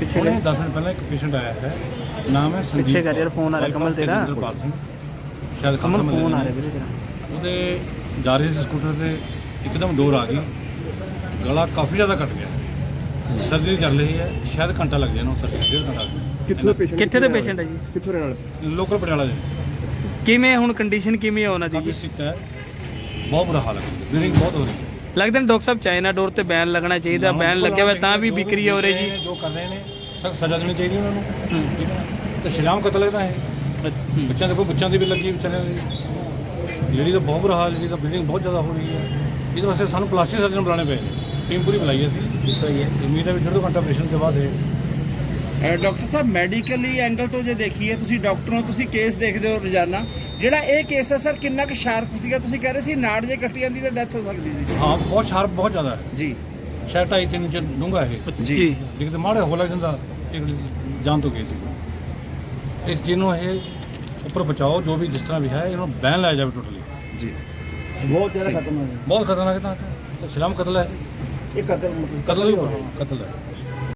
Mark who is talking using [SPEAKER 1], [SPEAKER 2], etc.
[SPEAKER 1] Patient ਆਇਆ ਹੈ। ਨਾਮ ਹੈ ਸੰਦੀਪ
[SPEAKER 2] ਪਿੱਛੇ ਕਰ ਯਾਰ, ਫੋਨ ਆ ਰਿਹਾ, ਕਮਲ ਤੇਰਾ।
[SPEAKER 1] ਸ਼ਾਇਦ
[SPEAKER 2] ਕਮਲ ਫੋਨ ਆ। ਰਿਹਾ ਵੀਰੇ ਤੇਰਾ।
[SPEAKER 1] ਉਹਦੇ ਜਾ ਰਹੇ ਸੀ ਸਕੂਟਰ ਤੇ ਇੱਕਦਮ ਡੋਰ ਆ ਗਈ। ਗਲਾ ਕਾਫੀ ਜ਼ਿਆਦਾ ਕੱਟ ਗਿਆ। ਸਰਜਰੀ ਚੱਲ ਰਹੀ ਹੈ। ਸ਼ਾਇਦ ਘੰਟਾ ਲੱਗ ਜਾਣਾ ਸਰਜਰੀ ਡੇਢ ਘੰਟਾ
[SPEAKER 3] ਕਿੱਥੋਂ ਪੇਸ਼ੈਂਟ
[SPEAKER 2] ਕਿੱਥੇ ਦੇ ਪੇਸ਼ੈਂਟ ਹੈ ਜੀ?
[SPEAKER 3] ਕਿੱਥੋਂ ਰਹਿਣ ਵਾਲੇ?
[SPEAKER 1] ਲੋਕਲ ਪਟਿਆਲਾ ਦੇ।
[SPEAKER 2] ਕਿਵੇਂ ਹੁਣ ਕੰਡੀਸ਼ਨ ਕਿਵੇਂ ਉਹਨਾਂ ਦੀ ਜੀ?
[SPEAKER 1] ਸਿੱਕ ਬਹੁਤ ਬੁਰਾ ਹਾਲ ਹੈ। ਬਲੀਡਿੰਗ ਬਹੁਤ ਹੋ ਰਹੀ ਹੈ।
[SPEAKER 2] ਲੱਗਦਾ ਨਾ ਡਾਕਟਰ ਸਾਹਿਬ ਚਾਈਨਾ ਡੋਰ ਤੇ ਬੈਨ ਲੱਗਣਾ ਚਾਹੀਦਾ ਬੈਨ ਲੱਗਿਆ ਹੋਇਆ ਤਾਂ ਵੀ
[SPEAKER 1] ਜੋ
[SPEAKER 2] ਵਿਕਰੀ ਹੋ ਰਹੀ ਜੀ।
[SPEAKER 1] ਜੋ ਕਰ ਰਹੇ ਨੇ ਸਖਤ ਸਜ਼ਾ ਦੇਣੀ ਚਾਹੀਦੀ ਉਹਨਾਂ ਨੂੰ। ਠੀਕ ਹੈ? ਤੇ ਸ਼ਰਿਆਮ ਕਤਲ ਹੈ ਤਾਂ ਇਹ।
[SPEAKER 2] ਹੂੰ।
[SPEAKER 1] ਬੱਚਿਆਂ ਦੇਖੋ ਬੱਚਿਆਂ ਦੀ ਵੀ ਲੱਗੀ ਵਿਚਾਰਿਆਂ ਦੀ। ਜਿਹੜੀ ਤਾਂ ਬਹੁਤ ਬੁਰਾ ਹਾਲ ਜਿਹੜੀ ਤਾਂ ਬਲੀਡਿੰਗ ਬਹੁਤ ਜ਼ਿਆਦਾ ਹੋ ਰਹੀ ਹੈ। ਇਹਦੇ ਵਾਸਤੇ ਸਾਨੂੰ ਪਲਾਸਟਿਕ ਸਰਜਨ ਬੁਲਾਣੇ ਪਏ ਨੇ। ਟੀਮ ਪੂਰੀ ਬੁਲਾਈ ਅਸੀਂ।
[SPEAKER 2] ਸਹੀ ਹੈ।
[SPEAKER 1] ਉਮੀਦ ਹੈ ਵੀ ਡੇਢ ਦੋ ਘੰਟਾ ਆਪਰੇਸ਼ਨ ਤੋਂ ਬਾਅਦ ਇਹ
[SPEAKER 4] ਡਾਕਟਰ ਸਾਹਿਬ ਮੈਡੀਕਲੀ ਐਂਗਲ ਤੋਂ ਜੇ ਦੇਖੀਏ ਤੁਸੀਂ ਡਾਕਟਰ ਹੋ ਤੁਸੀਂ ਕੇਸ ਦੇਖਦੇ ਹੋ ਰੋਜ਼ਾਨਾ। ਜਿਹੜਾ ਇਹ ਕੇਸ ਹੈ ਸਰ ਕਿੰਨਾ ਕੁ ਸ਼ਾਰਪ ਸੀਗਾ? ਤੁਸੀਂ ਕਹਿ ਰਹੇ ਸੀ ਨਾੜ ਜੇ ਕੱਟੀ ਜਾਂਦੀ ਤਾਂ ਡੈਥ ਹੋ ਸਕਦੀ ਸੀ।
[SPEAKER 1] ਹਾਂ ਬਹੁਤ ਸ਼ਾਰਪ ਬਹੁਤ ਜ਼ਿਆਦਾ। ਹੈ
[SPEAKER 4] ਜੀ।
[SPEAKER 1] ਸ਼ਾਇਦ ਢਾਈ ਤਿੰਨ ਇੰਚ ਡੂੰਘਾ ਇਹ।
[SPEAKER 2] ਜੀ।
[SPEAKER 1] ਜੇ। ਕਿਤੇ ਮਾੜਾ ਹੋ ਲੱਗ ਜਾਂਦਾ ਇੱਕ ਜਾਨ ਤੋਂ ਗਈ ਸੀ। ਇਸ ਚੀਜ਼ ਨੂੰ ਇਹ ਉੱਪਰ ਬਚਾਓ ਜੋ ਵੀ ਜਿਸ ਤਰ੍ਹਾਂ ਵੀ ਹੈ ਇਹਨੂੰ ਬੈਨ ਲਾਇਆ ਜਾਵੇ ਟੋਟਲੀ
[SPEAKER 4] ਜੀ।
[SPEAKER 3] ਬਹੁਤ ਜ਼ਿਆਦਾ ਖਤਮ ਹੋ। ਗਿਆ
[SPEAKER 1] ਬਹੁਤ ਖਤਰਨਾਕ ਹੈ ਤਾਂ। ਸ਼ਰਾਮ ਕਤਲ ਹੈ।
[SPEAKER 3] ਇਹ ਕਤਲ
[SPEAKER 1] ਕਤਲ ਹੀ ਕਤਲ ਹੈ।